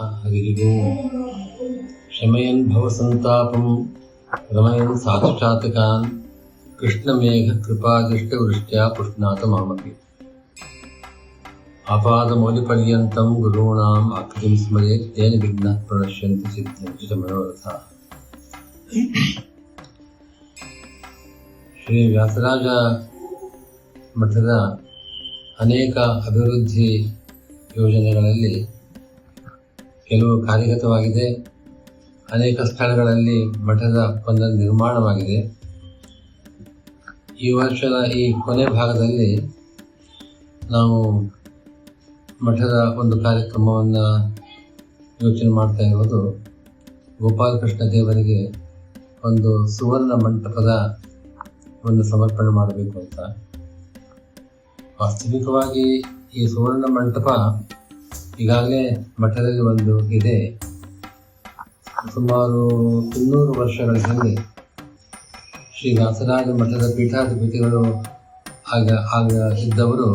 हरिः ओम् शमयन् भवसन्तापं रमयन् साधुचातकान् कृष्णमेघकृपादृष्टवृष्ट्या पुष्णात मामपि आपादमौलिपर्यन्तं गुरूणाम् आकृतिं स्मरेत् तेन विघ्नाः प्रणश्यन्ति सिद्ध्यन्ति च मनोरथाः ಶ್ರೀ ವ್ಯಾಸರಾಜ ಮಠದ ಅನೇಕ ಅಭಿವೃದ್ಧಿ ಯೋಜನೆಗಳಲ್ಲಿ ಕೆಲವು ಕಾರ್ಯಗತವಾಗಿದೆ. ಅನೇಕ ಸ್ಥಳಗಳಲ್ಲಿ ಮಠದ ಒಂದು ನಿರ್ಮಾಣವಾಗಿದೆ. ಈ ವರ್ಷದ ಈ ಕೊನೆ ಭಾಗದಲ್ಲಿ ನಾವು ಮಠದ ಒಂದು ಕಾರ್ಯಕ್ರಮವನ್ನು ಯೋಚನೆ ಮಾಡ್ತಾ ಇರೋದು ಗೋಪಾಲಕೃಷ್ಣ ದೇವರಿಗೆ ಒಂದು ಸುವರ್ಣ ಮಂಟಪದ ಒಂದು ಸಮರ್ಪಣೆ ಮಾಡಬೇಕು ಅಂತ. ವಾಸ್ತವಿಕವಾಗಿ ಈ ಸುವರ್ಣ ಮಂಟಪ ಈಗಾಗಲೇ ಮಠದಲ್ಲಿ ಒಂದು ಇದೆ. ಸುಮಾರು ಇನ್ನೂರು ವರ್ಷಗಳ ಹಿಂದೆ ಶ್ರೀ ದಾಸರಾಜ ಮಠದ ಪೀಠಾಧಿಪತಿಗಳು ಆಗ ಆಗ ಇದ್ದವರು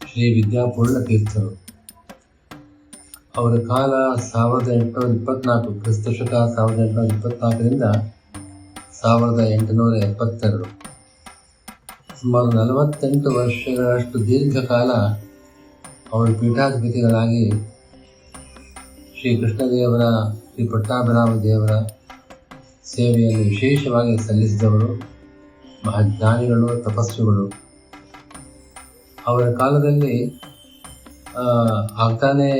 ಶ್ರೀ ವಿದ್ಯಾಪೂರ್ಣ ತೀರ್ಥರು. ಅವರ ಕಾಲ ಸಾವಿರದ ಎಂಟುನೂರ ಇಪ್ಪತ್ನಾಲ್ಕು ಕ್ರಿಸ್ತ ಶತ ಸಾವಿರದ ಎಂಟುನೂರ ಇಪ್ಪತ್ನಾಲ್ಕರಿಂದ ಸಾವಿರದ ಎಂಟುನೂರ ಎಪ್ಪತ್ತೆರಡು. ಸುಮಾರು ನಲವತ್ತೆಂಟು ವರ್ಷಗಳಷ್ಟು ದೀರ್ಘಕಾಲ ಅವರು ಪೀಠಾಧಿಪತಿಗಳಾಗಿ ಶ್ರೀ ಕೃಷ್ಣದೇವರ ಶ್ರೀ ಪಟ್ಟಾಭಿರಾಮ ದೇವರ ಸೇವೆಯನ್ನು ವಿಶೇಷವಾಗಿ ಸಲ್ಲಿಸಿದವರು ಮಹಾಜ್ಞಾನಿಗಳು, ತಪಸ್ವಿಗಳು. ಅವರ ಕಾಲದಲ್ಲಿ ಆಗ್ತಾನೆ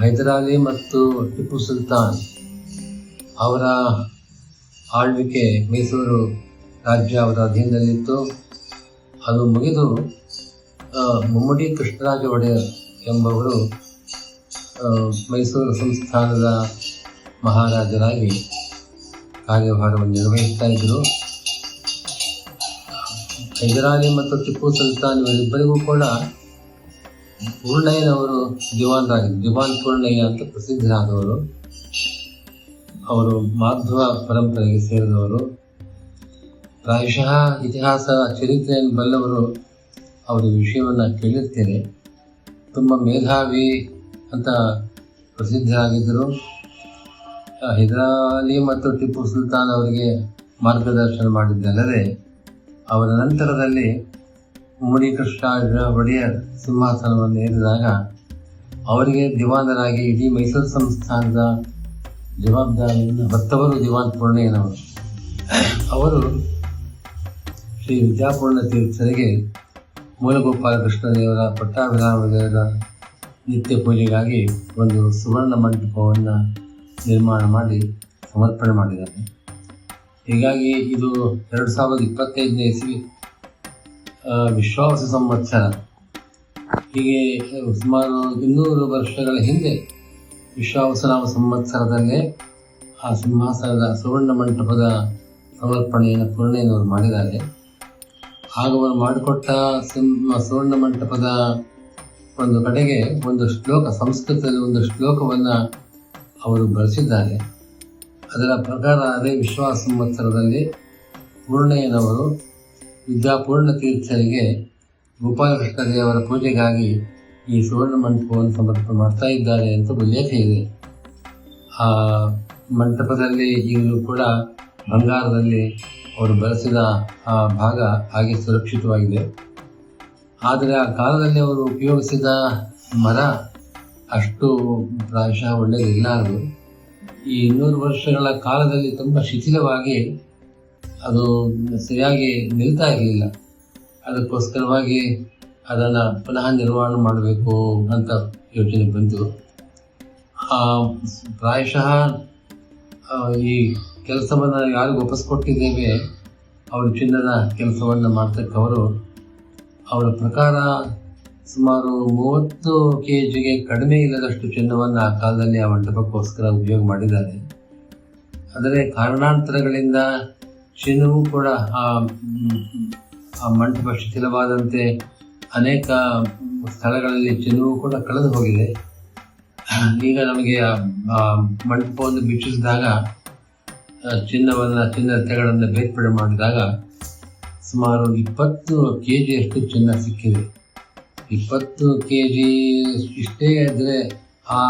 ಹೈದರಾಲಿ ಮತ್ತು ಟಿಪ್ಪು ಸುಲ್ತಾನ್ ಅವರ ಆಳ್ವಿಕೆ ಮೈಸೂರು ರಾಜ್ಯ ಅವರ ಅಧೀನದಲ್ಲಿತ್ತು. ಅದು ಮುಗಿದು ಮುಮ್ಮಡಿ ಕೃಷ್ಣರಾಜ ಒಡೆಯರ್ ಎಂಬವರು ಮೈಸೂರು ಸಂಸ್ಥಾನದ ಮಹಾರಾಜರಾಗಿ ಕಾರ್ಯಭಾರವನ್ನು ನಿರ್ವಹಿಸ್ತಾ ಇದ್ದರು. ಹೈದರಾಲಿ ಮತ್ತು ಟಿಪ್ಪು ಸುಲ್ತಾನ್ ಇವರಿಬ್ಬರಿಗೂ ಕೂಡ ಪೂರ್ಣಯ್ಯನವರು ದಿವಾನ್ರಾಗಿದ್ದರು. ದಿವಾನ್ ಪೂರ್ಣಯ್ಯ ಅಂತ ಪ್ರಸಿದ್ಧರಾದವರು. ಅವರು ಮಾಧ್ವ ಪರಂಪರೆಗೆ ಸೇರಿದವರು. ಪ್ರಾಯಶಃ ಇತಿಹಾಸ ಚರಿತ್ರೆಯನ್ನು ಬಲ್ಲವರು ಅವರ ವಿಷಯವನ್ನು ಕೇಳಿರ್ತೇನೆ. ತುಂಬ ಮೇಧಾವಿ ಅಂತ ಪ್ರಸಿದ್ಧರಾಗಿದ್ದರು ಆ, ಹೈದರಾಲಿ ಮತ್ತು ಟಿಪ್ಪು ಸುಲ್ತಾನ್ ಅವರಿಗೆ ಮಾರ್ಗದರ್ಶನ ಮಾಡಿದ್ದಲ್ಲದೆ ಅವರ ನಂತರದಲ್ಲಿ ಮುಡಿ ಕೃಷ್ಣರಾಜ ಒಡೆಯರ್ ಸಿಂಹಾಸನವನ್ನು ಏರಿದಾಗ ಅವರಿಗೆ ದಿವಾನರಾಗಿ ಇಡೀ ಮೈಸೂರು ಸಂಸ್ಥಾನದ ಜವಾಬ್ದಾರಿಯನ್ನು ಹೊತ್ತವರು ದಿವಾನ್ ಪೂರ್ಣಯ್ಯನವರು. ಅವರು ಶ್ರೀ ವಿದ್ಯಾಪೂರ್ಣ ತೀರ್ಥರಿಗೆ ಮೂಲಗೋಪಾಲ ಕೃಷ್ಣದೇವರ ಪಟ್ಟಾಭಿರಾಮ ದೇವರ ನಿತ್ಯ ಪೂಜೆಗಾಗಿ ಒಂದು ಸುವರ್ಣ ಮಂಟಪವನ್ನು ನಿರ್ಮಾಣ ಮಾಡಿ ಸಮರ್ಪಣೆ ಮಾಡಿದ್ದಾರೆ. ಹೀಗಾಗಿ ಇದು ಎರಡು ಸಾವಿರದ ಇಪ್ಪತ್ತೈದನೇ ಇಸ್ವಿ ವಿಶ್ವಾಸ ಸಂವತ್ಸರ. ಹೀಗೆ ಸುಮಾರು ಇನ್ನೂರು ವರ್ಷಗಳ ಹಿಂದೆ ವಿಶ್ವಾವಸನಾಮ ಸಂವತ್ಸರದಲ್ಲೇ ಆ ಸಿಂಹಾಸನದ ಸುವರ್ಣ ಮಂಟಪದ ಸಮರ್ಪಣೆಯನ್ನು ಪೂರ್ಣಯ್ಯನವರು ಮಾಡಿದ್ದಾರೆ. ಅವರು ಮಾಡಿಕೊಟ್ಟ ಸುವರ್ಣ ಮಂಟಪದ ಒಂದು ಕಡೆಗೆ ಒಂದು ಶ್ಲೋಕ, ಸಂಸ್ಕೃತದಲ್ಲಿ ಒಂದು ಶ್ಲೋಕವನ್ನು ಅವರು ಬಳಸಿದ್ದಾರೆ ಅದರ ಪ್ರಕಾರ ಅದೇ ವಿಶ್ವಾಸ ಸಂವತ್ಸರದಲ್ಲಿ ಪೂರ್ಣಯ್ಯನವರು ವಿದ್ಯಾಪೂರ್ಣ ತೀರ್ಥರಿಗೆ ಗೋಪಾಲಕೃಷ್ಣ ದೇವರ ಪೂಜೆಗಾಗಿ ಈ ಸುವರ್ಣ ಮಂಟಪವನ್ನು ಸಮರ್ಪಣೆ ಮಾಡ್ತಾ ಇದ್ದಾರೆ ಅಂತ ಉಲ್ಲೇಖ ಇದೆ. ಆ ಮಂಟಪದಲ್ಲಿ ಈಗಲೂ ಕೂಡ ಬಂಗಾರದಲ್ಲಿ ಅವರು ಬಳಸಿದ ಆ ಭಾಗ ಹಾಗೆ ಸುರಕ್ಷಿತವಾಗಿದೆ. ಆದರೆ ಆ ಕಾಲದಲ್ಲಿ ಅವರು ಉಪಯೋಗಿಸಿದ ಮರ ಅಷ್ಟು ಪ್ರಾಯಶಃ ಒಳ್ಳೆಯದಿಲ್ಲಾರದು ಈ ಇನ್ನೂರು ವರ್ಷಗಳ ಕಾಲದಲ್ಲಿ ತುಂಬ ಶಿಥಿಲವಾಗಿ ಅದು ಸರಿಯಾಗಿ ನಿಲ್ತಾ ಇರಲಿಲ್ಲ. ಅದಕ್ಕೋಸ್ಕರವಾಗಿ ಅದನ್ನು ಪುನಃ ನಿರ್ವಹಣೆ ಮಾಡಬೇಕು ಅಂತ ಯೋಚನೆ ಬಂತು. ಪ್ರಾಯಶಃ ಈ ಕೆಲಸವನ್ನು ಯಾರಿಗೆ ಒಪ್ಪಿಸ್ಕೊಟ್ಟಿದ್ದೇವೆ ಅವರು ಚಿನ್ನದ ಕೆಲಸವನ್ನು ಮಾಡ್ತಕ್ಕವರು, ಅವರ ಪ್ರಕಾರ ಸುಮಾರು ಮೂವತ್ತು ಕೆ ಜಿಗೆ ಕಡಿಮೆ ಇಲ್ಲದಷ್ಟು ಚಿನ್ನವನ್ನು ಆ ಕಾಲದಲ್ಲಿ ಆ ಮಂಟಪಕ್ಕೋಸ್ಕರ ಉಪಯೋಗ ಮಾಡಿದ್ದಾರೆ. ಆದರೆ ಕಾರಣಾಂತರಗಳಿಂದ ಚಿನ್ನವೂ ಕೂಡ ಆ ಆ ಮಂಟಪ ಶಿಥಿಲವಾದಂತೆ ಅನೇಕ ಸ್ಥಳಗಳಲ್ಲಿ ಚಿನ್ನವೂ ಕೂಡ ಕಳೆದು ಹೋಗಿದೆ. ಈಗ ನಮಗೆ ಆ- ಮಂಟಪವನ್ನು ವೀಕ್ಷಿಸಿದಾಗ ಚಿನ್ನವನ್ನು ಚಿನ್ನದ ತೆಗಳನ್ನು ಬೇರ್ಪಡೆ ಮಾಡಿದಾಗ ಸುಮಾರು ಇಪ್ಪತ್ತು ಕೆ ಜಿಯಷ್ಟು ಚಿನ್ನ ಸಿಕ್ಕಿದೆ. ಇಪ್ಪತ್ತು ಕೆ ಜಿ ಇಷ್ಟೇ ಆದರೆ ಆ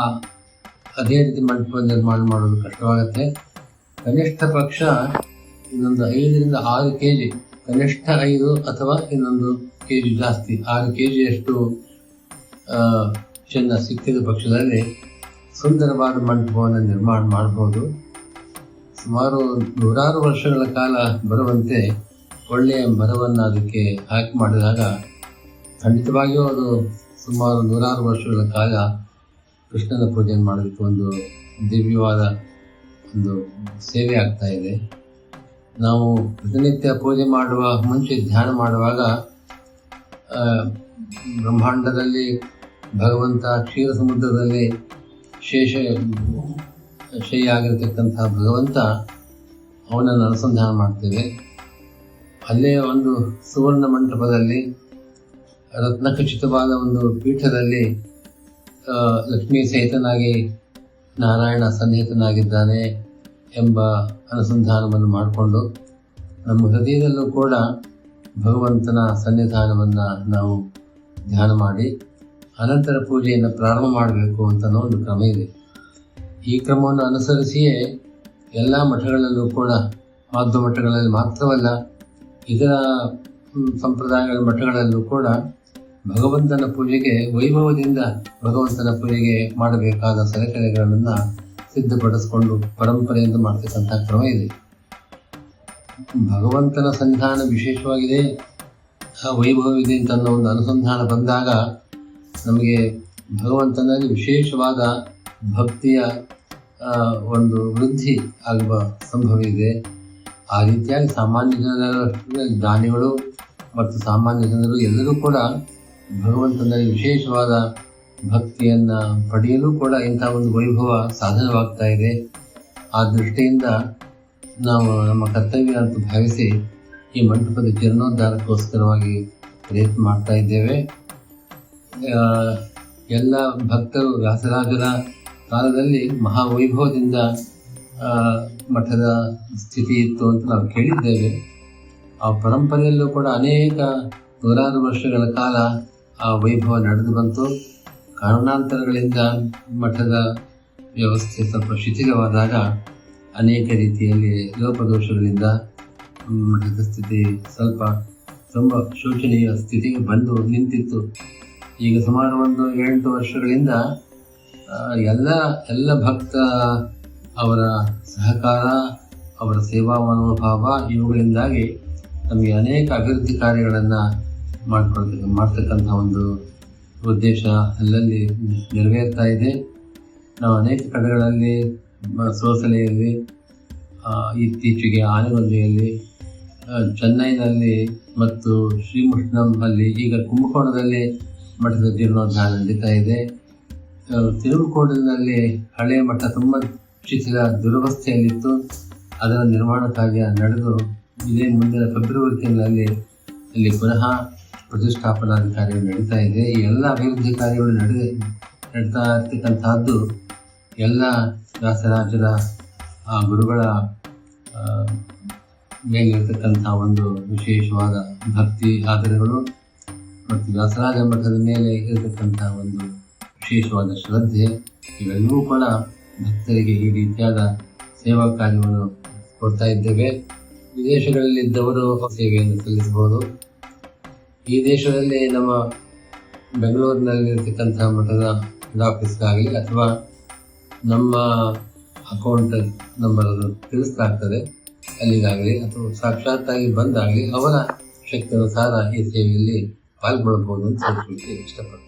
ಅದೇ ರೀತಿ ಮಂಟಪ ನಿರ್ಮಾಣ ಮಾಡೋದು ಕಷ್ಟವಾಗುತ್ತೆ. ಕನಿಷ್ಠ ಪಕ್ಷ ಇನ್ನೊಂದು ಐದರಿಂದ ಆರು ಕೆ ಜಿ ಕನಿಷ್ಠ ಐದು ಅಥವಾ ಇನ್ನೊಂದು ಕೆ ಜಿ ಜಾಸ್ತಿ, ಆರು ಕೆ ಜಿಯಷ್ಟು ಚಿನ್ನ ಸಿಕ್ಕಿದ ಪಕ್ಷದಲ್ಲಿ ಸುಂದರವಾದ ಮಂಟಪವನ್ನು ನಿರ್ಮಾಣ ಮಾಡಬಹುದು ಸುಮಾರು ನೂರಾರು ವರ್ಷಗಳ ಕಾಲ ಬರುವಂತೆ ಒಳ್ಳೆಯ ಮರವನ್ನು ಅದಕ್ಕೆ ಹಾಕಿ ಮಾಡಿದಾಗ ಖಂಡಿತವಾಗಿಯೂ ಅದು ಸುಮಾರು ನೂರಾರು ವರ್ಷಗಳ ಕಾಲ ಕೃಷ್ಣನ ಪೂಜೆ ಮಾಡೋದಕ್ಕೆ ಒಂದು ದಿವ್ಯವಾದ ಒಂದು ಸೇವೆ ಆಗ್ತಾ ಇದೆ. ನಾವು ಪ್ರತಿನಿತ್ಯ ಪೂಜೆ ಮಾಡುವ, ಮುಂಚೆ ಧ್ಯಾನ ಮಾಡುವಾಗ ಬ್ರಹ್ಮಾಂಡದಲ್ಲಿ ಭಗವಂತ ಕ್ಷೀರ ಸಮುದ್ರದಲ್ಲಿ ಶೇಷ ಶಯ್ಯ ಆಗಿರತಕ್ಕಂತಹ ಭಗವಂತ ಅವನನ್ನು ಅನುಸಂಧಾನ ಮಾಡ್ತೇವೆ. ಅಲ್ಲೇ ಒಂದು ಸುವರ್ಣ ಮಂಟಪದಲ್ಲಿ ರತ್ನಖಚಿತವಾದ ಒಂದು ಪೀಠದಲ್ಲಿ ಲಕ್ಷ್ಮೀ ಸಹಿತನಾಗಿ ನಾರಾಯಣ ಸನ್ನಿಹಿತನಾಗಿದ್ದಾನೆ ಎಂಬ ಅನುಸಂಧಾನವನ್ನು ಮಾಡಿಕೊಂಡು, ನಮ್ಮ ಹೃದಯದಲ್ಲೂ ಕೂಡ ಭಗವಂತನ ಸನ್ನಿಧಾನವನ್ನು ನಾವು ಧ್ಯಾನ ಮಾಡಿ, ಅನಂತರ ಪೂಜೆಯನ್ನು ಪ್ರಾರಂಭ ಮಾಡಬೇಕು ಅಂತ ಒಂದು ಕ್ರಮ ಇದೆ. ಈ ಕ್ರಮವನ್ನು ಅನುಸರಿಸಿಯೇ ಎಲ್ಲ ಮಠಗಳಲ್ಲೂ ಕೂಡ ಮಾಧ್ಯಮ ಮಠಗಳಲ್ಲಿ ಮಾತ್ರವಲ್ಲ, ಇತರ ಸಂಪ್ರದಾಯಗಳ ಮಠಗಳಲ್ಲೂ ಕೂಡ ಭಗವಂತನ ಪೂಜೆಗೆ, ವೈಭವದಿಂದ ಭಗವಂತನ ಪೂಜೆಗೆ ಮಾಡಬೇಕಾದ ಸಲಕರಣೆಗಳನ್ನು ಸಿದ್ಧಪಡಿಸಿಕೊಂಡು ಪರಂಪರೆಯಿಂದ ಮಾಡ್ತಕ್ಕಂಥ ಕ್ರಮ ಇದೆ. ಭಗವಂತನ ಸಂಧಾನ ವಿಶೇಷವಾಗಿದೆ. ಆ ವೈಭವವಿದೆ ಅಂತ ಅನ್ನೋ ಒಂದು ಅನುಸಂಧಾನ ಬಂದಾಗ ನಮಗೆ ಭಗವಂತನಲ್ಲಿ ವಿಶೇಷವಾದ ಭಕ್ತಿಯ ಒಂದು ವೃದ್ಧಿ ಆಗುವ ಸಂಭವ ಇದೆ ಆ ರೀತಿಯಾಗಿ ಸಾಮಾನ್ಯ ಜನರ ದಾನಿಗಳು ಮತ್ತು ಸಾಮಾನ್ಯ ಜನರು ಎಲ್ಲರೂ ಕೂಡ ಭಗವಂತನಲ್ಲಿ ವಿಶೇಷವಾದ ಭಕ್ತಿಯನ್ನು ಪಡೆಯಲು ಕೂಡ ಇಂಥ ಒಂದು ವೈಭವ ಸಾಧನವಾಗ್ತಾ ಇದೆ. ಆ ದೃಷ್ಟಿಯಿಂದ ನಾವು ನಮ್ಮ ಕರ್ತವ್ಯ ಅಂತ ಭಾವಿಸಿ ಈ ಮಂಟಪದ ಜೀರ್ಣೋದ್ಧಾರಕ್ಕೋಸ್ಕರವಾಗಿ ಪ್ರಯತ್ನ ಮಾಡ್ತಾ ಇದ್ದೇವೆ. ಎಲ್ಲ ಭಕ್ತರು ವ್ಯಾಸರಾಜರ ಕಾಲದಲ್ಲಿ ಮಹಾವೈಭವದಿಂದ ಮಠದ ಸ್ಥಿತಿ ಇತ್ತು ಅಂತ ನಾವು ಕೇಳಿದ್ದೇವೆ. ಆ ಪರಂಪರೆಯಲ್ಲೂ ಕೂಡ ಅನೇಕ ನೂರಾರು ವರ್ಷಗಳ ಕಾಲ ಆ ವೈಭವ ನಡೆದು ಬಂತು. ಕಾರಣಾಂತರಗಳಿಂದ ಮಠದ ವ್ಯವಸ್ಥೆ ಸ್ವಲ್ಪ ಶಿಥಿಲವಾದಾಗ ಅನೇಕ ರೀತಿಯಲ್ಲಿ ಲೋಪದೋಷಗಳಿಂದ ಮಠದ ಸ್ಥಿತಿ ಸ್ವಲ್ಪ, ತುಂಬ ಶೋಚನೀಯ ಸ್ಥಿತಿಗೆ ಬಂದು ನಿಂತಿತ್ತು. ಈಗ ಸುಮಾರು ಒಂದು ಎಂಟು ವರ್ಷಗಳಿಂದ ಎಲ್ಲ ಎಲ್ಲ ಭಕ್ತ ಅವರ ಸಹಕಾರ, ಅವರ ಸೇವಾ ಮನೋಭಾವ ಇವುಗಳಿಂದಾಗಿ ನಮಗೆ ಅನೇಕ ಅಭಿವೃದ್ಧಿ ಕಾರ್ಯಗಳನ್ನು ಮಾಡ್ಕೊಳ್ತಕ್ಕ ಮಾಡ್ತಕ್ಕಂಥ ಒಂದು ಉದ್ದೇಶ ಅಲ್ಲಲ್ಲಿ ನೆರವೇರ್ತಾ ಇದೆ. ನಾವು ಅನೇಕ ಕಡೆಗಳಲ್ಲಿ ಸೋಸಲೆಯಲ್ಲಿ ಇತ್ತೀಚೆಗೆ ಆನೆಗೊಂದಿಯಲ್ಲಿ ಚೆನ್ನೈನಲ್ಲಿ ಮತ್ತು ಶ್ರೀಮೃಷ್ಣಂ ಅಲ್ಲಿ ಈಗ ಕುಂಭಕೋಣದಲ್ಲಿ ಮಠದ ಜೀರ್ಣೋದ್ಧಾರ ನಡೀತಾ ಇದೆ. ಆ, ತಿರುಮಕೋಡಿನಲ್ಲಿ ಹಳೆಯ ಮಠ ತುಂಬ ಶಿಥಿಲ ದುರವಸ್ಥೆಯಲ್ಲಿತ್ತು. ಅದರ ನಿರ್ಮಾಣ ಕಾರ್ಯ ನಡೆದು ಇದೇ ಮುಂದಿನ ಫೆಬ್ರವರಿ ತಿಂಗಳಲ್ಲಿ ಇಲ್ಲಿ ಪುನಃ ಪ್ರತಿಷ್ಠಾಪನಾ ಕಾರ್ಯ ನಡೀತಾ ಇದೆ. ಈ ಎಲ್ಲ ಅಭಿವೃದ್ಧಿ ಕಾರ್ಯಗಳು ನಡೆದ ನಡೀತಾ ಇರ್ತಕ್ಕಂಥದ್ದು ಎಲ್ಲ ವ್ಯಾಸರಾಜರ ಆ ಗುರುಗಳ ಮೇಲಿರ್ತಕ್ಕಂಥ ಒಂದು ವಿಶೇಷವಾದ ಭಕ್ತಿ ಆದರಗಳು. ಮತ್ತು ದಾಸರಾಜ ಮಠದ ಮೇಲೆ ಇರತಕ್ಕಂಥ ಒಂದು ವಿಶೇಷವಾದ ಶ್ರದ್ಧೆ, ಇವೆಲ್ಲವೂ ಕೂಡ ಭಕ್ತರಿಗೆ ಈ ರೀತಿಯಾದ ಸೇವಾ ಕಾರ್ಯವನ್ನು ಕೊಡ್ತಾ ಇದ್ದೇವೆ. ವಿದೇಶಗಳಲ್ಲಿದ್ದವರು ಸೇವೆಯನ್ನು ಸಲ್ಲಿಸಬಹುದು. ಈ ದೇಶದಲ್ಲಿ ನಮ್ಮ ಬೆಂಗಳೂರಿನಲ್ಲಿ ಇರತಕ್ಕಂಥ ಮಠದ ಹೆಡ್ ಆಫೀಸ್ಗಾಗಲಿ ಅಥವಾ ನಮ್ಮ ಅಕೌಂಟ್ ನಂಬರ್ ತಿಳಿಸ್ತಾಗ್ತದೆ ಅಲ್ಲಿಗಾಗಲಿ ಅಥವಾ ಸಾಕ್ಷಾತ್ತಾಗಿ ಬಂದಾಗಲಿ ಅವರ ಶಕ್ತಿ ಅನುಸಾರ ಈ ಸೇವೆಯಲ್ಲಿ ಪಾಲ್ಗೊಳ್ಳಬಹುದು ಅಂತ ಹೇಳ್ಲಿಕ್ಕೆ ಇಷ್ಟಪಡ್ತೀನಿ.